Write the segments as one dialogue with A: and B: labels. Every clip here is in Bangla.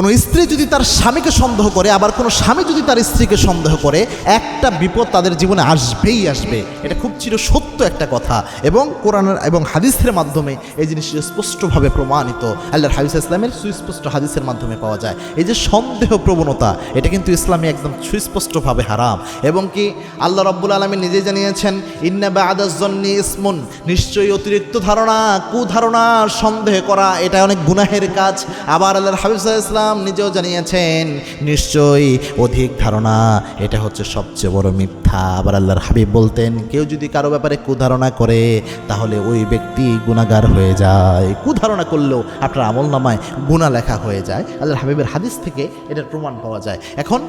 A: কোনো স্ত্রী যদি তার স্বামীকে সন্দেহ করে, আবার কোনো স্বামী যদি তার স্ত্রীকে সন্দেহ করে, একটা বিপদ তাদের জীবনে আসবেই আসবে। এটা খুব চির সত্য একটা কথা। এবং কোরআনের এবং হাদিসের মাধ্যমে এই জিনিসটি স্পষ্টভাবে প্রমাণিত। আল্লাহর হাবিস ইসলামের সুস্পষ্ট হাদিসের মাধ্যমে পাওয়া যায়। এই যে সন্দেহ প্রবণতা, এটা কিন্তু ইসলামে একদম সুস্পষ্টভাবে হারাম। এবং কি আল্লাহ রব্বুল আলমী নিজে জানিয়েছেন, ইন্না বাদাজন্নি ইসমুন। নিশ্চয়ই অতিরিক্ত ধারণা, কুধারণা, সন্দেহ করা, এটা অনেক গুনাহের কাজ। আবার আল্লাহর হাবিব সাল্লাল্লাহু ইসলাম নিজেও জানিয়েছেন, নিশ্চয়ই অধিক ধারণা, এটা হচ্ছে সবচেয়ে বড় মিথ্যা। আবার আল্লাহর হাবিব বলতেন, কেউ যদি কারও ব্যাপারে কুধারণা করে, তাহলে ওই ব্যক্তি গুণাগার হয়ে যায়। কুধারণা করলেও আপনার আমল নামায় গুণা লেখা হয়ে যায়। আল্লাহর হাবিবের হাদিস থেকে এটার প্রমাণ পাওয়া যায়। এখন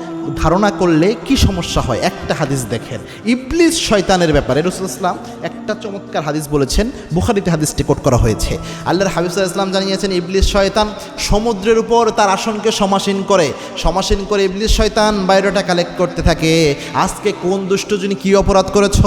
A: ধারণা করলে কি সমস্যা হয়? একটা হাদিস দেখেন। ইবলিস শয়তানের ব্যাপারে রসুল ইসলাম একটা চমৎকার হাদিস বলেছেন, বুখারিতে হাদিসটি কোট করা হয়েছে। আল্লাহর হাবিব ইসলাম জানিয়েছেন, ইবলিস শয়তান সমুদ্রের উপর তার আসনকে সমাসীন করে সমাসীন করে ইবলিস শয়তান বাইরেটা কালেক্ট করতে থাকে। আজকে কোন দুষ্টজিনী কী অপরাধ করেছ?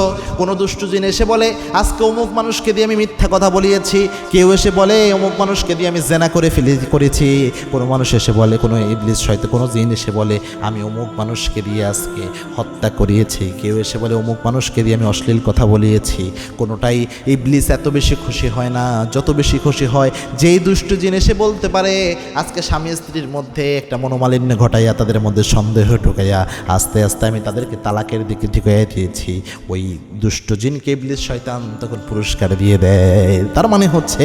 A: কোনো দুষ্টজিন এসে বলে, আজকে অমুক মানুষকে দিয়ে আমি মিথ্যা কথা বলিয়েছি। কেউ এসে বলে, অমুক মানুষকে দিয়ে আমি জেনা করে ফেলে, করেছি। কোনো মানুষ এসে বলে, কোনো ইবলিস হয়তো কোনো জিন এসে বলে, আমি অমুক মানুষকে দিয়ে আজকে হত্যা করিয়েছি। কেউ এসে বলে, অমুক মানুষকে দিয়ে আমি অশ্লীল কথা বলিয়েছি। কোনোটাই ইবলিস এত বেশি খুশি হয় না। যত বেশি খুশি হয়, যেই দুষ্ট জিন এসে বলতে পারে, আজকে স্বামী স্ত্রীর মধ্যে একটা মনোমালিন্য ঘটাইয়া তাদের মধ্যে সন্দেহ ঢুকাইয়া আস্তে আস্তে আমি তাদেরকে তালাকের দিকে ঢুকাইয়া দিয়েছি। ওই দুষ্ট জিনকে ইবলিস শয়তান তখন পুরস্কার দিয়ে দেয়। তার মানে হচ্ছে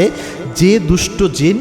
A: যে দুষ্ট জিন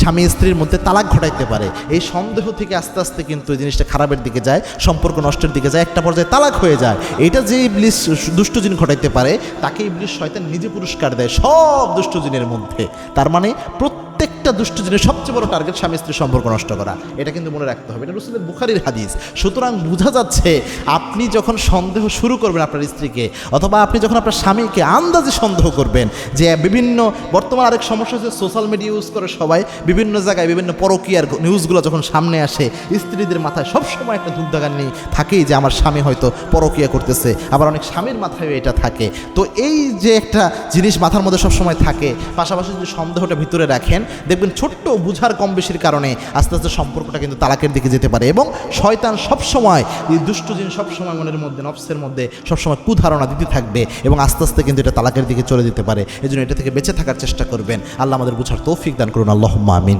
A: স্বামী স্ত্রীর মধ্যে তালাক ঘটাইতে পারে, এই সন্দেহ থেকে আস্তে আস্তে কিন্তু এই জিনিসটা খারাপের দিকে যায়, সম্পর্ক নষ্টের দিকে যায়, একটা পর্যায়ে তালাক হয়ে যায়। এটা যে ইবলিস দুষ্ট জিন ঘটাইতে পারে, তাকে ইবলিস শয়তান নিজে পুরস্কার দেয় সব দুষ্ট জিনের মধ্যে। তার মানে প্রত্যেকটা দুষ্ট জিনের সবচেয়ে বড় টার্গেট স্বামী স্ত্রীর সম্পর্ক নষ্ট করা। এটা কিন্তু মনে রাখতে হবে। এটা রসুলের বুখারির হাদিস। সুতরাং বোঝা যাচ্ছে, আপনি যখন সন্দেহ শুরু করবেন আপনার স্ত্রীকে, অথবা আপনি যখন আপনার স্বামীকে আন্দাজে সন্দেহ করবেন যে বিভিন্ন, বর্তমান আরেক সমস্যা হচ্ছে সোশ্যাল মিডিয়া ইউজ করে সবাই বিভিন্ন জায়গায় বিভিন্ন পরকীয়ার নিউজগুলো যখন সামনে আসে, স্ত্রীদের মাথায় সবসময় একটা ধূপধাগানি থাকেই যে আমার স্বামী হয়তো পরকীয়া করতেছে, আবার অনেক স্বামীর মাথায় এটা থাকে। তো এই যে একটা জিনিস মাথার মধ্যে সবসময় থাকে, পাশাপাশি যদি সন্দেহটা ভিতরে রাখেন দেখবেন ছোট্ট বুঝার কম বেশির কারণে আস্তে আস্তে সম্পর্কটা কিন্তু তালাকের দিকে যেতে পারে এবং শয়তান সবসময় এই দুষ্ট জিন সবসময় মনের মধ্যে, নফসের মধ্যে সবসময় কুধারণা দিতে থাকবে এবং আস্তে আস্তে কিন্তু এটা তালাকের দিকে চলে যেতে পারে। এই এটা থেকে বেঁচে থাকার চেষ্টা করবেন। আল্লাহ আমাদের বুঝার তৌফিক দান করুন। আল্লাহ আমিন।